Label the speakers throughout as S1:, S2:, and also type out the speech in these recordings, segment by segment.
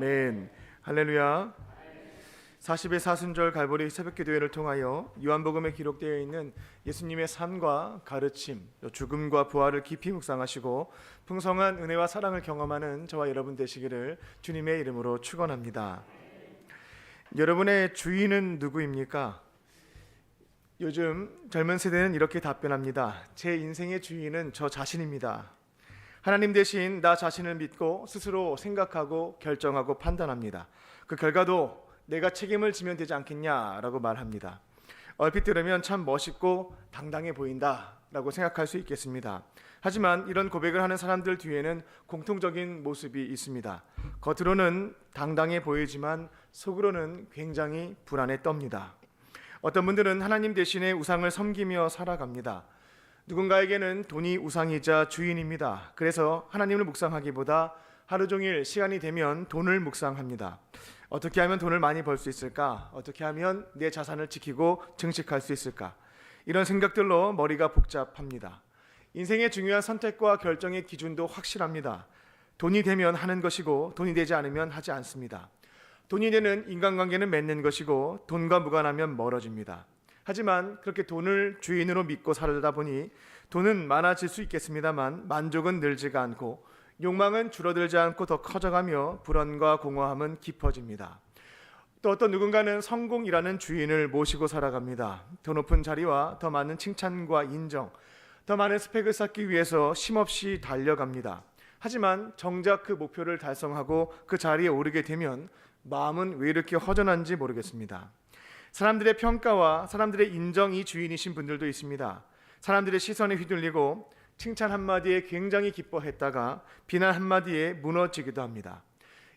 S1: 아멘. 할렐루야. 40의 사순절 갈보리 새벽 기도회를 통하여 요한복음에 기록되어 있는 예수님의 삶과 가르침, 또 죽음과 부활을 깊이 묵상하시고 풍성한 은혜와 사랑을 경험하는 저와 여러분 되시기를 주님의 이름으로 축원합니다. 여러분의 주인은 누구입니까? 요즘 젊은 세대는 이렇게 답변합니다. 제 인생의 주인은 저 자신입니다. 하나님 대신 나 자신을 믿고 스스로 생각하고 결정하고 판단합니다. 그 결과도 내가 책임을 지면 되지 않겠냐라고 말합니다. 얼핏 들으면 참 멋있고 당당해 보인다라고 생각할 수 있겠습니다. 하지만 이런 고백을 하는 사람들 뒤에는 공통적인 모습이 있습니다. 겉으로는 당당해 보이지만 속으로는 굉장히 불안에 떱니다. 어떤 분들은 하나님 대신에 우상을 섬기며 살아갑니다. 누군가에게는 돈이 우상이자 주인입니다. 그래서 하나님을 묵상하기보다 하루 종일 시간이 되면 돈을 묵상합니다. 어떻게 하면 돈을 많이 벌 수 있을까? 어떻게 하면 내 자산을 지키고 증식할 수 있을까? 이런 생각들로 머리가 복잡합니다. 인생의 중요한 선택과 결정의 기준도 확실합니다. 돈이 되면 하는 것이고 돈이 되지 않으면 하지 않습니다. 돈이 되는 인간관계는 맺는 것이고 돈과 무관하면 멀어집니다. 하지만 그렇게 돈을 주인으로 믿고 살다 보니 돈은 많아질 수 있겠습니다만 만족은 늘지가 않고 욕망은 줄어들지 않고 더 커져가며 불안과 공허함은 깊어집니다. 또 어떤 누군가는 성공이라는 주인을 모시고 살아갑니다. 더 높은 자리와 더 많은 칭찬과 인정, 더 많은 스펙을 쌓기 위해서 쉼없이 달려갑니다. 하지만 정작 그 목표를 달성하고 그 자리에 오르게 되면 마음은 왜 이렇게 허전한지 모르겠습니다. 사람들의 평가와 사람들의 인정이 주인이신 분들도 있습니다. 사람들의 시선에 휘둘리고 칭찬 한마디에 굉장히 기뻐했다가 비난 한마디에 무너지기도 합니다.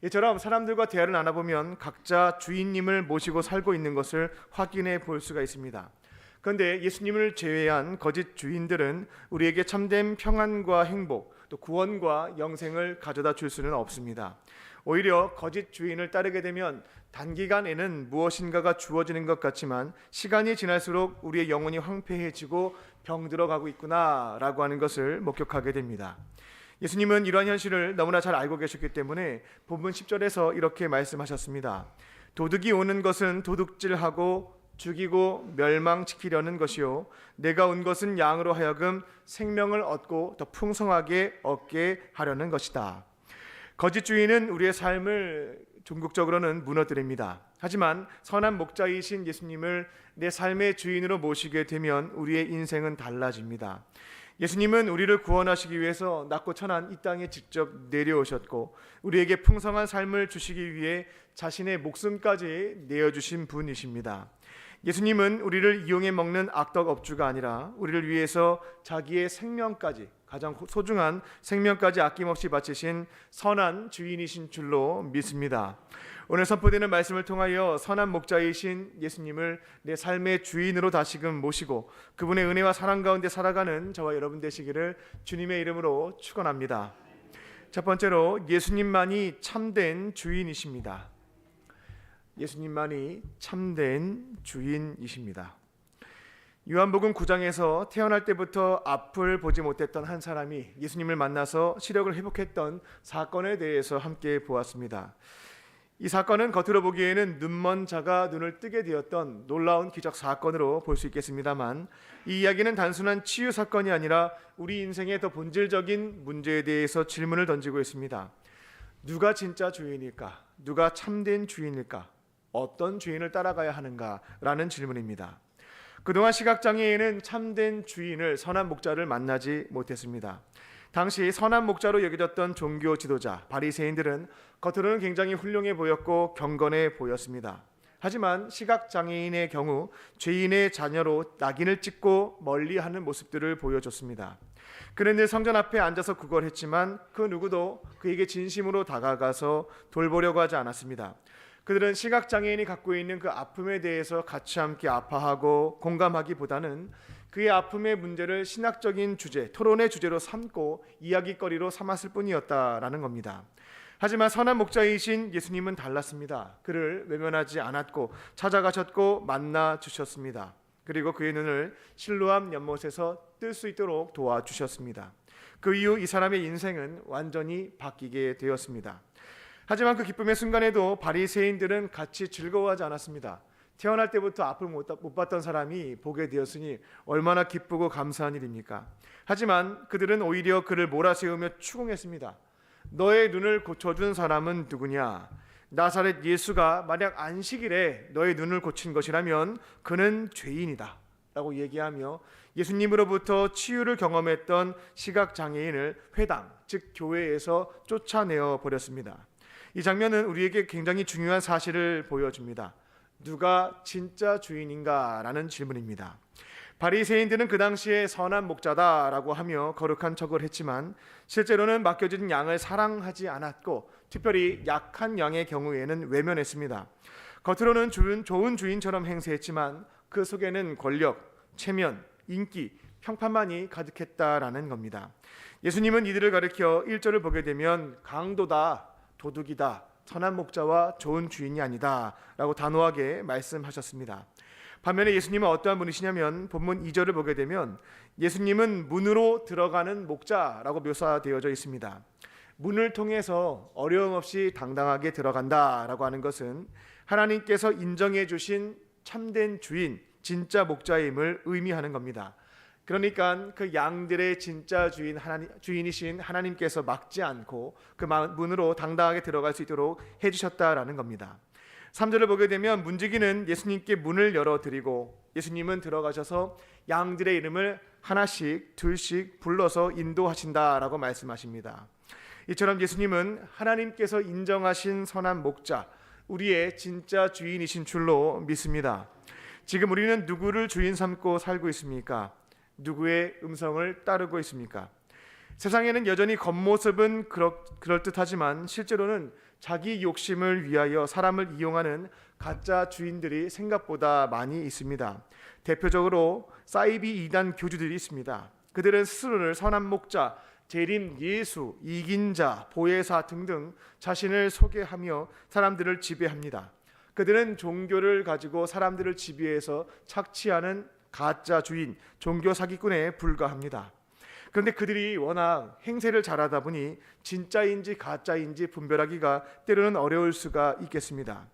S1: 이처럼 사람들과 대화를 나눠보면 각자 주인님을 모시고 살고 있는 것을 확인해 볼 수가 있습니다. 그런데 예수님을 제외한 거짓 주인들은 우리에게 참된 평안과 행복, 또 구원과 영생을 가져다 줄 수는 없습니다. 오히려 거짓 주인을 따르게 되면 단기간에는 무엇인가가 주어지는 것 같지만 시간이 지날수록 우리의 영혼이 황폐해지고 병들어가고 있구나라고 하는 것을 목격하게 됩니다. 예수님은 이러한 현실을 너무나 잘 알고 계셨기 때문에 본문 10절에서 이렇게 말씀하셨습니다. 도둑이 오는 것은 도둑질하고 죽이고 멸망시키려는 것이요 내가 온 것은 양으로 하여금 생명을 얻고 더 풍성하게 얻게 하려는 것이다. 거짓 주인은 우리의 삶을 종국적으로는 무너뜨립니다. 하지만 선한 목자이신 예수님을 내 삶의 주인으로 모시게 되면 우리의 인생은 달라집니다. 예수님은 우리를 구원하시기 위해서 낮고 천한 이 땅에 직접 내려오셨고 우리에게 풍성한 삶을 주시기 위해 자신의 목숨까지 내어 주신 분이십니다. 예수님은 우리를 이용해 먹는 악덕 업주가 아니라 우리를 위해서 자기의 생명까지 가장 소중한 생명까지 아낌없이 바치신 선한 주인이신 줄로 믿습니다. 오늘 선포되는 말씀을 통하여 선한 목자이신 예수님을 내 삶의 주인으로 다시금 모시고 그분의 은혜와 사랑 가운데 살아가는 저와 여러분 되시기를 주님의 이름으로 축원합니다. 첫 번째로 예수님만이 참된 주인이십니다. 예수님만이 참된 주인이십니다. 요한복음 9장에서 태어날 때부터 앞을 보지 못했던 한 사람이 예수님을 만나서 시력을 회복했던 사건에 대해서 함께 보았습니다. 이 사건은 겉으로 보기에는 눈먼 자가 눈을 뜨게 되었던 놀라운 기적 사건으로 볼 수 있겠습니다만 이 이야기는 단순한 치유 사건이 아니라 우리 인생의 더 본질적인 문제에 대해서 질문을 던지고 있습니다. 누가 진짜 주인일까? 누가 참된 주인일까? 어떤 주인을 따라가야 하는가 라는 질문입니다. 그동안 시각장애인은 참된 주인을 선한 목자를 만나지 못했습니다. 당시 선한 목자로 여겨졌던 종교 지도자 바리새인들은 겉으로는 굉장히 훌륭해 보였고 경건해 보였습니다. 하지만 시각장애인의 경우 죄인의 자녀로 낙인을 찍고 멀리하는 모습들을 보여줬습니다. 늘 성전 앞에 앉아서 구걸했지만 그 누구도 그에게 진심으로 다가가서 돌보려고 하지 않았습니다. 그들은 시각 장애인이 갖고 있는 그 아픔에 대해서 같이 함께 아파하고 공감하기보다는 그의 아픔의 문제를 신학적인 주제, 토론의 주제로 삼고 이야기거리로 삼았을 뿐이었다라는 겁니다. 하지만 선한 목자이신 예수님은 달랐습니다. 그를 외면하지 않았고 찾아가셨고 만나 주셨습니다. 그리고 그의 눈을 실로암 연못에서 뜰 수 있도록 도와주셨습니다. 그 이후 이 사람의 인생은 완전히 바뀌게 되었습니다. 하지만 그 기쁨의 순간에도 바리새인들은 같이 즐거워하지 않았습니다. 태어날 때부터 앞을 못, 못 봤던 사람이 보게 되었으니 얼마나 기쁘고 감사한 일입니까? 하지만 그들은 오히려 그를 몰아세우며 추궁했습니다. 너의 눈을 고쳐준 사람은 누구냐? 나사렛 예수가 만약 안식일에 너의 눈을 고친 것이라면 그는 죄인이다. 라고 얘기하며 예수님으로부터 치유를 경험했던 시각 장애인을 회당 즉 교회에서 쫓아내어 버렸습니다. 이 장면은 우리에게 굉장히 중요한 사실을 보여줍니다. 누가 진짜 주인인가라는 질문입니다. 바리새인들은 그 당시에 선한 목자다라고 하며 거룩한 척을 했지만 실제로는 맡겨진 양을 사랑하지 않았고 특별히 약한 양의 경우에는 외면했습니다. 겉으로는 좋은, 좋은 주인처럼 행세했지만 그 속에는 권력, 체면, 인기, 평판만이 가득했다라는 겁니다. 예수님은 이들을 가리켜 1절을 보게 되면 강도다, 도둑이다, 선한 목자와 좋은 주인이 아니다 라고 단호하게 말씀하셨습니다. 반면에 예수님은 어떠한 분이시냐면 본문 2절을 보게 되면 예수님은 문으로 들어가는 목자라고 묘사되어져 있습니다. 문을 통해서 어려움 없이 당당하게 들어간다라고 하는 것은 하나님께서 인정해 주신 참된 주인, 진짜 목자임을 의미하는 겁니다. 그러니까 그 양들의 진짜 주인 하나님 주인이신 하나님께서 막지 않고 그 문으로 당당하게 들어갈 수 있도록 해 주셨다라는 겁니다. 3절을 보게 되면 문지기는 예수님께 문을 열어 드리고 예수님은 들어가셔서 양들의 이름을 하나씩 둘씩 불러서 인도하신다라고 말씀하십니다. 이처럼 예수님은 하나님께서 인정하신 선한 목자, 우리의 진짜 주인이신 줄로 믿습니다. 지금 우리는 누구를 주인 삼고 살고 있습니까? 누구의 음성을 따르고 있습니까? 세상에는 여전히 겉모습은 그럴듯하지만 실제로는 자기 욕심을 위하여 사람을 이용하는 가짜 주인들이 생각보다 많이 있습니다. 대표적으로 사이비 이단 교주들이 있습니다. 그들은 스스로를 선한 목자, 재림 예수, 이긴 자, 보혜사 등등 자신을 소개하며 사람들을 지배합니다. 그들은 종교를 가지고 사람들을 지배해서 착취하는 가짜 주인, 종교 사기꾼에 불과합니다. 그런데 그들이 워낙 행세를 잘하다 보니 진짜인지 가짜인지 분별하기가 때로는 어려울 수가 있겠습니다.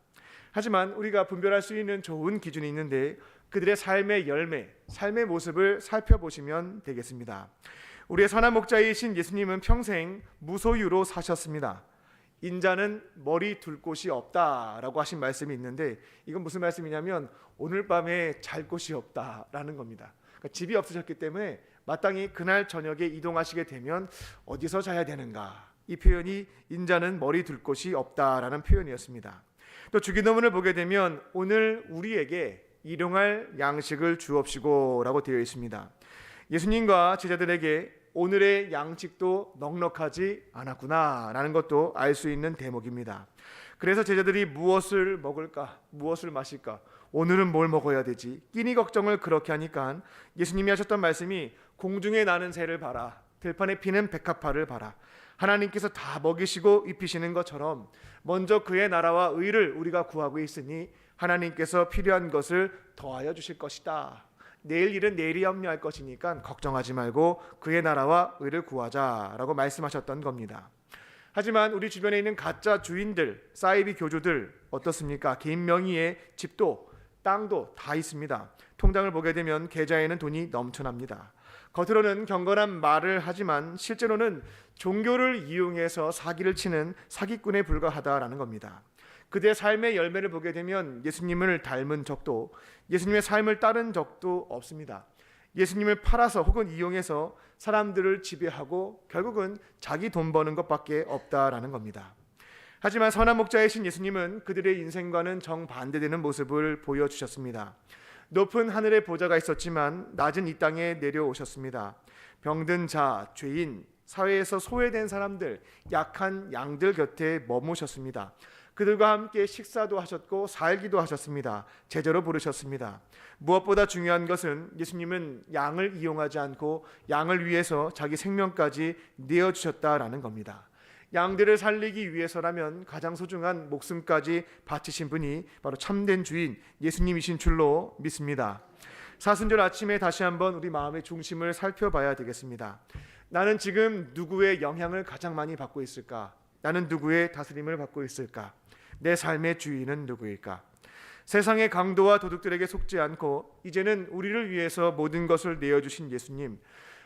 S1: 하지만 우리가 분별할 수 있는 좋은 기준이 있는데 그들의 삶의 열매, 삶의 모습을 살펴보시면 되겠습니다. 우리의 선한 목자이신 예수님은 평생 무소유로 사셨습니다. 인자는 머리 둘 곳이 없다라고 하신 말씀이 있는데 이건 무슨 말씀이냐면 오늘 밤에 잘 곳이 없다라는 겁니다. 그러니까 집이 없으셨기 때문에 마땅히 그날 저녁에 이동하시게 되면 어디서 자야 되는가? 이 표현이 인자는 머리 둘 곳이 없다라는 표현이었습니다. 또 주기도문을 보게 되면 오늘 우리에게 일용할 양식을 주옵시고라고 되어 있습니다. 예수님과 제자들에게 오늘의 양식도 넉넉하지 않았구나라는 것도 알 수 있는 대목입니다. 그래서 제자들이 무엇을 먹을까, 무엇을 마실까, 오늘은 뭘 먹어야 되지? 끼니 걱정을 그렇게 하니까 예수님이 하셨던 말씀이 공중에 나는 새를 봐라, 들판에 피는 백합화를 봐라. 하나님께서 다 먹이시고 입히시는 것처럼 먼저 그의 나라와 의를 우리가 구하고 있으니 하나님께서 필요한 것을 더하여 주실 것이다. 내일 일은 내일이 염려할 것이니까 걱정하지 말고 그의 나라와 의를 구하자라고 말씀하셨던 겁니다. 하지만 우리 주변에 있는 가짜 주인들, 사이비 교주들 어떻습니까? 개인 명의의 집도 땅도 다 있습니다. 통장을 보게 되면 계좌에는 돈이 넘쳐납니다. 겉으로는 경건한 말을 하지만 실제로는 종교를 이용해서 사기를 치는 사기꾼에 불과하다라는 겁니다. 그들의 삶의 열매를 보게 되면 예수님을 닮은 적도 예수님의 삶을 따른 적도 없습니다. 예수님을 팔아서 혹은 이용해서 사람들을 지배하고 결국은 자기 돈 버는 것밖에 없다라는 겁니다. 하지만 선한 목자이신 예수님은 그들의 인생과는 정반대되는 모습을 보여주셨습니다. 높은 하늘의 보좌가 있었지만 낮은 이 땅에 내려오셨습니다. 병든 자, 죄인, 사회에서 소외된 사람들, 약한 양들 곁에 머무셨습니다. 그들과 함께 식사도 하셨고 살기도 하셨습니다. 제자로 부르셨습니다. 무엇보다 중요한 것은 예수님은 양을 이용하지 않고 양을 위해서 자기 생명까지 내어 주셨다라는 겁니다. 양들을 살리기 위해서라면 가장 소중한 목숨까지 바치신 분이 바로 참된 주인 예수님이신 줄로 믿습니다. 사순절 아침에 다시 한번 우리 마음의 중심을 살펴봐야 되겠습니다. 나는 지금 누구의 영향을 가장 많이 받고 있을까? 나는 누구의 다스림을 받고 있을까? 내 삶의 주인은 누구일까? 세상의 강도와 도둑들에게 속지 않고 이제는 우리를 위해서 모든 것을 내어 주신 예수님.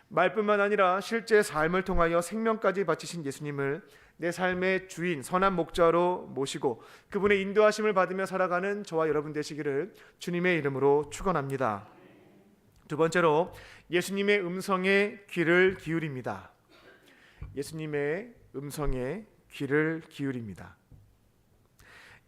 S1: 말뿐만 아니라 실제 삶을 통하여 생명까지 바치신 예수님을 내 삶의 주인 선한 목자로 모시고 그분의 인도하심을 받으며 살아가는 저와 여러분 되시기를 주님의 이름으로 축원합니다. 두 번째로 예수님의 음성에 귀를 기울입니다. 예수님의 음성에 귀를 기울입니다.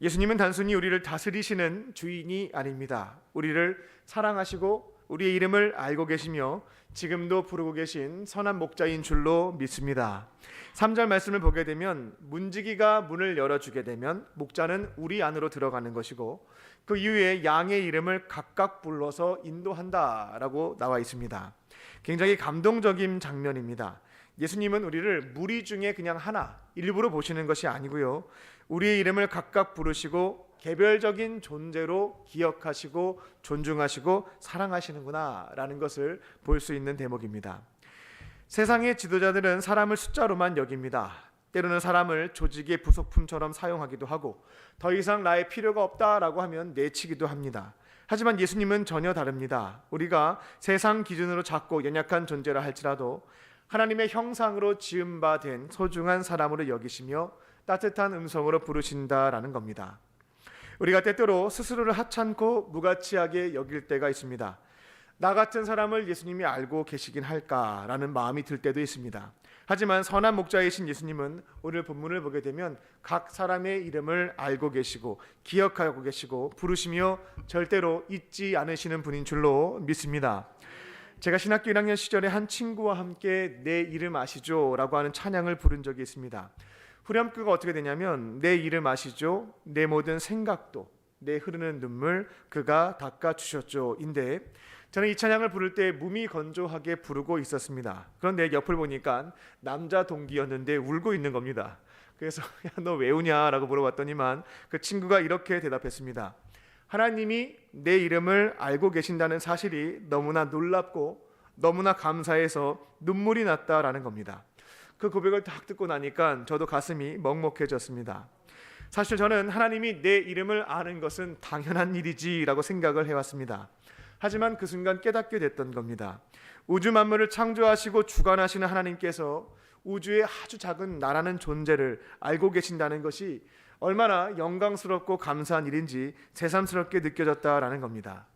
S1: 예수님은 단순히 우리를 다스리시는 주인이 아닙니다. 우리를 사랑하시고 우리의 이름을 알고 계시며 지금도 부르고 계신 선한 목자인 줄로 믿습니다. 3절 말씀을 보게 되면 문지기가 문을 열어주게 되면 목자는 우리 안으로 들어가는 것이고 그 이후에 양의 이름을 각각 불러서 인도한다라고 나와 있습니다. 굉장히 감동적인 장면입니다. 예수님은 우리를 무리 중에 그냥 하나 일부러 보시는 것이 아니고요. 우리의 이름을 각각 부르시고 개별적인 존재로 기억하시고 존중하시고 사랑하시는구나라는 것을 볼 수 있는 대목입니다. 세상의 지도자들은 사람을 숫자로만 여깁니다. 때로는 사람을 조직의 부속품처럼 사용하기도 하고 더 이상 나의 필요가 없다라고 하면 내치기도 합니다. 하지만 예수님은 전혀 다릅니다. 우리가 세상 기준으로 작고 연약한 존재라 할지라도 하나님의 형상으로 지음 바 된 소중한 사람으로 여기시며 따뜻한 음성으로 부르신다라는 겁니다. 우리가 때때로 스스로를 하찮고 무가치하게 여길 때가 있습니다. 나 같은 사람을 예수님이 알고 계시긴 할까라는 마음이 들 때도 있습니다. 하지만 선한 목자이신 예수님은 오늘 본문을 보게 되면 각 사람의 이름을 알고 계시고 기억하고 계시고 부르시며 절대로 잊지 않으시는 분인 줄로 믿습니다. 제가 신학교 1학년 시절에 한 친구와 함께 내 이름 아시죠 라고 하는 찬양을 부른 적이 있습니다. 후렴구가 어떻게 되냐면 내 이름 아시죠? 내 모든 생각도 내 흐르는 눈물 그가 닦아 주셨죠인데 저는 이 찬양을 부를 때 몸이 건조하게 부르고 있었습니다. 그런데 옆을 보니까 남자 동기였는데 울고 있는 겁니다. 그래서 너 왜 우냐라고 물어봤더니만 그 친구가 이렇게 대답했습니다. 하나님이 내 이름을 알고 계신다는 사실이 너무나 놀랍고 너무나 감사해서 눈물이 났다라는 겁니다. 그 고백을 딱 듣고 나니까 저도 가슴이 먹먹해졌습니다. 사실 저는 하나님이 내 이름을 아는 것은 당연한 일이지라고 생각을 해왔습니다. 하지만 그 순간 깨닫게 됐던 겁니다. 우주 만물을 창조하시고 주관하시는 하나님께서 우주의 아주 작은 나라는 존재를 알고 계신다는 것이 얼마나 영광스럽고 감사한 일인지 새삼스럽게 느껴졌다라는 겁니다.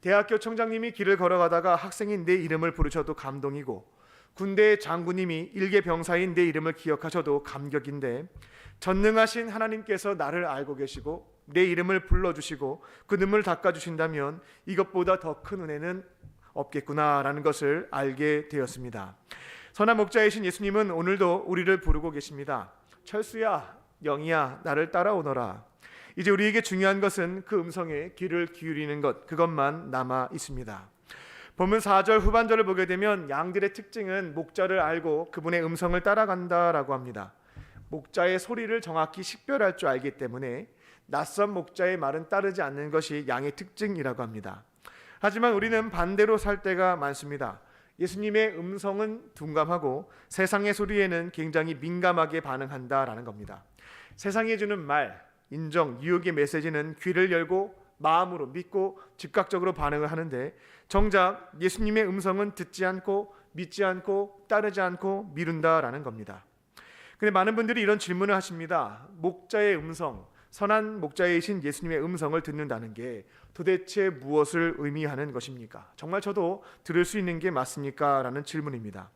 S1: 대학교 총장님이 길을 걸어가다가 학생인 내 이름을 부르셔도 감동이고 군대 장군님이 일개 병사인 내 이름을 기억하셔도 감격인데 전능하신 하나님께서 나를 알고 계시고 내 이름을 불러주시고 그 눈물 닦아주신다면 이것보다 더 큰 은혜는 없겠구나라는 것을 알게 되었습니다. 선한 목자이신 예수님은 오늘도 우리를 부르고 계십니다. 철수야, 영이야, 나를 따라오너라. 이제 우리에게 중요한 것은 그 음성에 귀를 기울이는 것, 그것만 남아 있습니다. 본문 4절 후반절을 보게 되면 양들의 특징은 목자를 알고 그분의 음성을 따라간다라고 합니다. 목자의 소리를 정확히 식별할 줄 알기 때문에 낯선 목자의 말은 따르지 않는 것이 양의 특징이라고 합니다. 하지만 우리는 반대로 살 때가 많습니다. 예수님의 음성은 둔감하고 세상의 소리에는 굉장히 민감하게 반응한다라는 겁니다. 세상이 주는 말, 인정, 유혹의 메시지는 귀를 열고 마음으로 믿고 즉각적으로 반응을 하는데 정작 예수님의 음성은 듣지 않고 믿지 않고 따르지 않고 미룬다라는 겁니다. 근데 많은 분들이 이런 질문을 하십니다. 목자의 음성, 선한 목자이신 예수님의 음성을 듣는다는 게 도대체 무엇을 의미하는 것입니까? 정말 저도 들을 수 있는 게 맞습니까? 라는 질문입니다.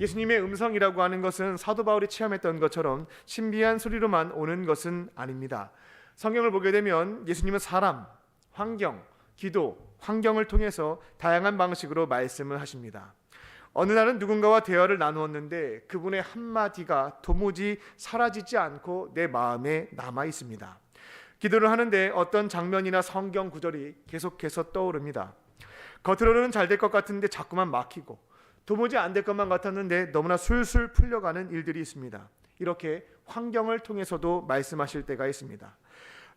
S1: 예수님의 음성이라고 하는 것은 사도 바울이 체험했던 것처럼 신비한 소리로만 오는 것은 아닙니다. 성경을 보게 되면 예수님은 사람, 환경, 기도, 환경을 통해서 다양한 방식으로 말씀을 하십니다. 어느 날은 누군가와 대화를 나누었는데 그분의 한마디가 도무지 사라지지 않고 내 마음에 남아 있습니다. 기도를 하는데 어떤 장면이나 성경 구절이 계속해서 떠오릅니다. 겉으로는 잘 될 것 같은데 자꾸만 막히고 도무지 안 될 것만 같았는데 너무나 술술 풀려가는 일들이 있습니다. 이렇게 환경을 통해서도 말씀하실 때가 있습니다.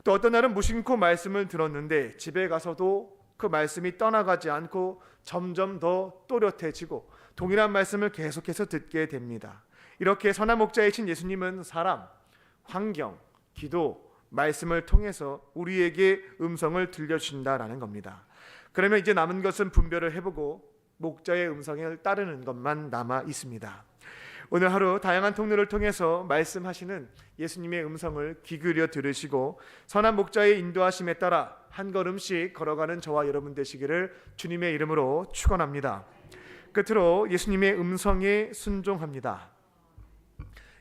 S1: 또 어떤 날은 무심코 말씀을 들었는데 집에 가서도 그 말씀이 떠나가지 않고 점점 더 또렷해지고 동일한 말씀을 계속해서 듣게 됩니다. 이렇게 선한 목자이신 예수님은 사람, 환경, 기도, 말씀을 통해서 우리에게 음성을 들려주신다라는 겁니다. 그러면 이제 남은 것은 분별을 해보고 목자의 음성을 따르는 것만 남아 있습니다. 오늘 하루 다양한 통로를 통해서 말씀하시는 예수님의 음성을 귀 기울여 들으시고 선한 목자의 인도하심에 따라 한 걸음씩 걸어가는 저와 여러분 되시기를 주님의 이름으로 축원합니다. 끝으로 예수님의 음성에 순종합니다.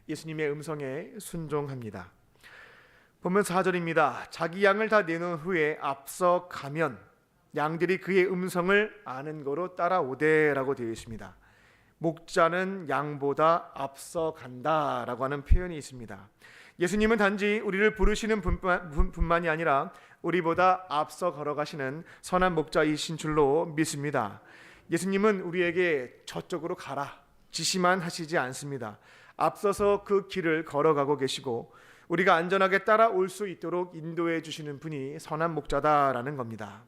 S1: 예수님의 음성에 순종합니다. 보면 4절입니다. 자기 양을 다 내놓은 후에 앞서 가면 양들이 그의 음성을 아는 거로 따라오되라고 되어 있습니다. 목자는 양보다 앞서 간다라고 하는 표현이 있습니다. 예수님은 단지 우리를 부르시는 분만, 분만이 아니라 우리보다 앞서 걸어가시는 선한 목자이신 줄로 믿습니다. 예수님은 우리에게 저쪽으로 가라 지시만 하시지 않습니다. 앞서서 그 길을 걸어가고 계시고 우리가 안전하게 따라올 수 있도록 인도해 주시는 분이 선한 목자다라는 겁니다.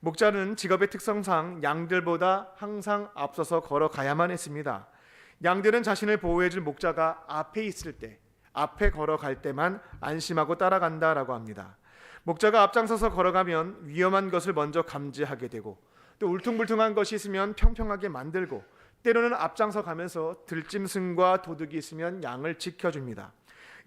S1: 목자는 직업의 특성상 양들보다 항상 앞서서 걸어가야만 했습니다. 양들은 자신을 보호해 줄 목자가 앞에 있을 때, 앞에 걸어갈 때만 안심하고 따라간다라고 합니다. 목자가 앞장서서 걸어가면 위험한 것을 먼저 감지하게 되고 또 울퉁불퉁한 것이 있으면 평평하게 만들고 때로는 앞장서 가면서 들짐승과 도둑이 있으면 양을 지켜줍니다.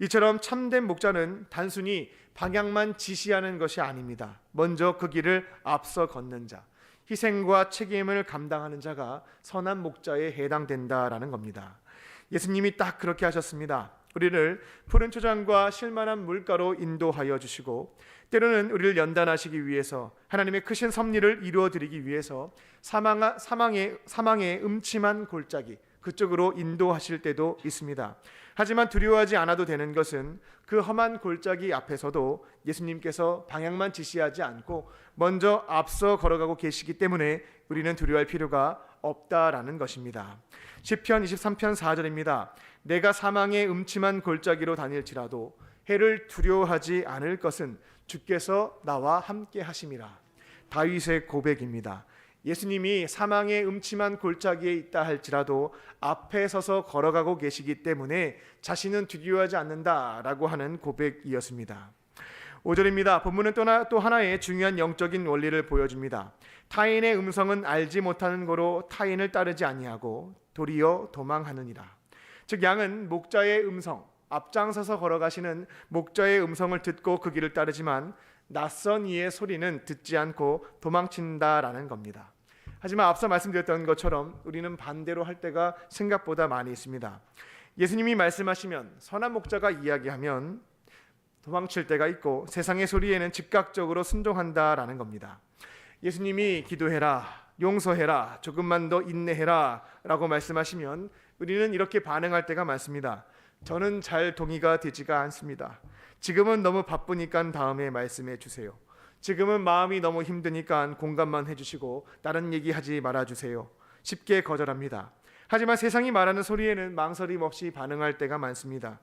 S1: 이처럼 참된 목자는 단순히 방향만 지시하는 것이 아닙니다. 먼저 그 길을 앞서 걷는 자, 희생과 책임을 감당하는 자가 선한 목자에 해당된다라는 겁니다. 예수님이 딱 그렇게 하셨습니다. 우리를 푸른 초장과 실만한 물가로 인도하여 주시고 때로는 우리를 연단하시기 위해서 하나님의 크신 섭리를 이루어 드리기 위해서 사망 사망의 사망의 음침한 골짜기 그쪽으로 인도하실 때도 있습니다. 하지만 두려워하지 않아도 되는 것은 그 험한 골짜기 앞에서도 예수님께서 방향만 지시하지 않고 먼저 앞서 걸어가고 계시기 때문에 우리는 두려워할 필요가 없다라는 것입니다. 시편 23편 4절입니다. 내가 사망의 음침한 골짜기로 다닐지라도 해를 두려워하지 않을 것은 주께서 나와 함께 하심이라. 다윗의 고백입니다. 예수님이 사망의 음침한 골짜기에 있다 할지라도 앞에 서서 걸어가고 계시기 때문에 자신은 두려워하지 않는다라고 하는 고백이었습니다. 5절입니다. 본문은 또 하나의 중요한 영적인 원리를 보여줍니다. 타인의 음성은 알지 못하는 거로 타인을 따르지 아니하고 도리어 도망하느니라. 즉 양은 목자의 음성, 앞장서서 걸어가시는 목자의 음성을 듣고 그 길을 따르지만 낯선 이의 소리는 듣지 않고 도망친다라는 겁니다. 하지만 앞서 말씀드렸던 것처럼 우리는 반대로 할 때가 생각보다 많이 있습니다. 예수님이 말씀하시면 선한 목자가 이야기하면 도망칠 때가 있고 세상의 소리에는 즉각적으로 순종한다라는 겁니다. 예수님이 기도해라, 용서해라, 조금만 더 인내해라 라고 말씀하시면 우리는 이렇게 반응할 때가 많습니다. 저는 잘 동의가 되지가 않습니다. 지금은 너무 바쁘니까 다음에 말씀해 주세요. 지금은 마음이 너무 힘드니까 공감만 해주시고 다른 얘기 하지 말아 주세요. 쉽게 거절합니다. 하지만 세상이 말하는 소리에는 망설임 없이 반응할 때가 많습니다.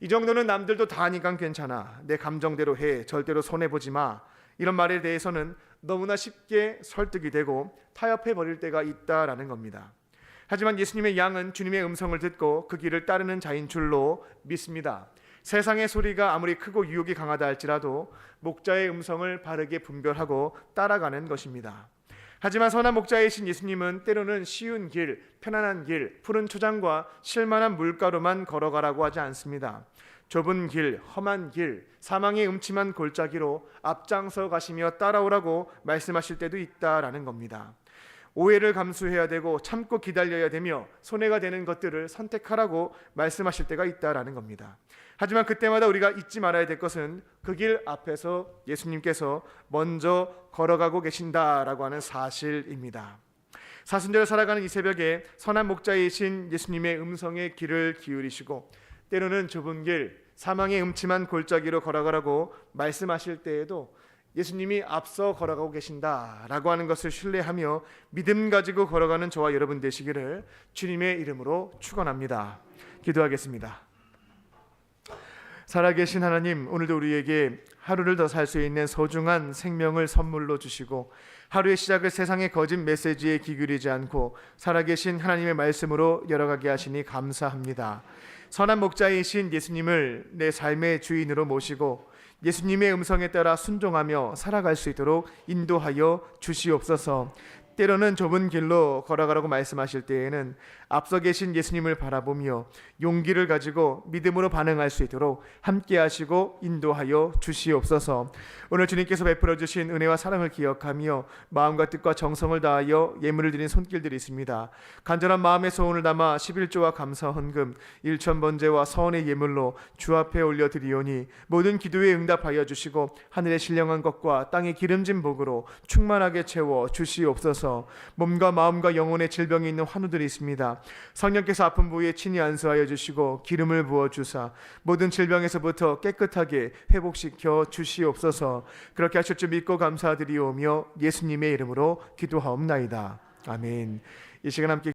S1: 이 정도는 남들도 다 하니까 괜찮아. 내 감정대로 해. 절대로 손해 보지 마. 이런 말에 대해서는 너무나 쉽게 설득이 되고 타협해 버릴 때가 있다라는 겁니다. 하지만 예수님의 양은 주님의 음성을 듣고 그 길을 따르는 자인 줄로 믿습니다. 세상의 소리가 아무리 크고 유혹이 강하다 할지라도 목자의 음성을 바르게 분별하고 따라가는 것입니다. 하지만 선한 목자이신 예수님은 때로는 쉬운 길, 편안한 길, 푸른 초장과 실만한 물가로만 걸어가라고 하지 않습니다. 좁은 길, 험한 길, 사망의 음침한 골짜기로 앞장서 가시며 따라오라고 말씀하실 때도 있다라는 겁니다. 오해를 감수해야 되고 참고 기다려야 되며 손해가 되는 것들을 선택하라고 말씀하실 때가 있다라는 겁니다. 하지만 그때마다 우리가 잊지 말아야 될 것은 그 길 앞에서 예수님께서 먼저 걸어가고 계신다라고 하는 사실입니다. 사순절 살아가는 이 새벽에 선한 목자이신 예수님의 음성에 귀를 기울이시고 때로는 좁은 길, 사망의 음침한 골짜기로 걸어가라고 말씀하실 때에도 예수님이 앞서 걸어가고 계신다라고 하는 것을 신뢰하며 믿음 가지고 걸어가는 저와 여러분 되시기를 주님의 이름으로 축원합니다. 기도하겠습니다. 살아계신 하나님, 오늘도 우리에게 하루를 더 살 수 있는 소중한 생명을 선물로 주시고 하루의 시작을 세상의 거짓 메시지에 기울이지 않고 살아계신 하나님의 말씀으로 열어가게 하시니 감사합니다. 선한 목자이신 예수님을 내 삶의 주인으로 모시고 예수님의 음성에 따라 순종하며 살아갈 수 있도록 인도하여 주시옵소서. 때로는 좁은 길로 걸어가라고 말씀하실 때에는 앞서 계신 예수님을 바라보며 용기를 가지고 믿음으로 반응할 수 있도록 함께 하시고 인도하여 주시옵소서. 오늘 주님께서 베풀어 주신 은혜와 사랑을 기억하며 마음과 뜻과 정성을 다하여 예물을 드린 손길들이 있습니다. 간절한 마음의 소원을 담아 11조와 감사 헌금 1천 번제와 서원의 예물로 주 앞에 올려 드리오니 모든 기도에 응답하여 주시고 하늘의 신령한 것과 땅의 기름진 복으로 충만하게 채워 주시옵소서. 몸과 마음과 영혼의 질병이 있는 환우들이 있습니 다. 성령께서 아픈 부위에 친히 안수하여 주시고 기름을 부어 주사 모든 질병에서부터 깨끗하게 회복시켜 주시옵소서. 그렇게 하실 줄 믿고 감사드리오며 예수님의 이름으로 기도하옵나이다. 아멘. 이 시간 함께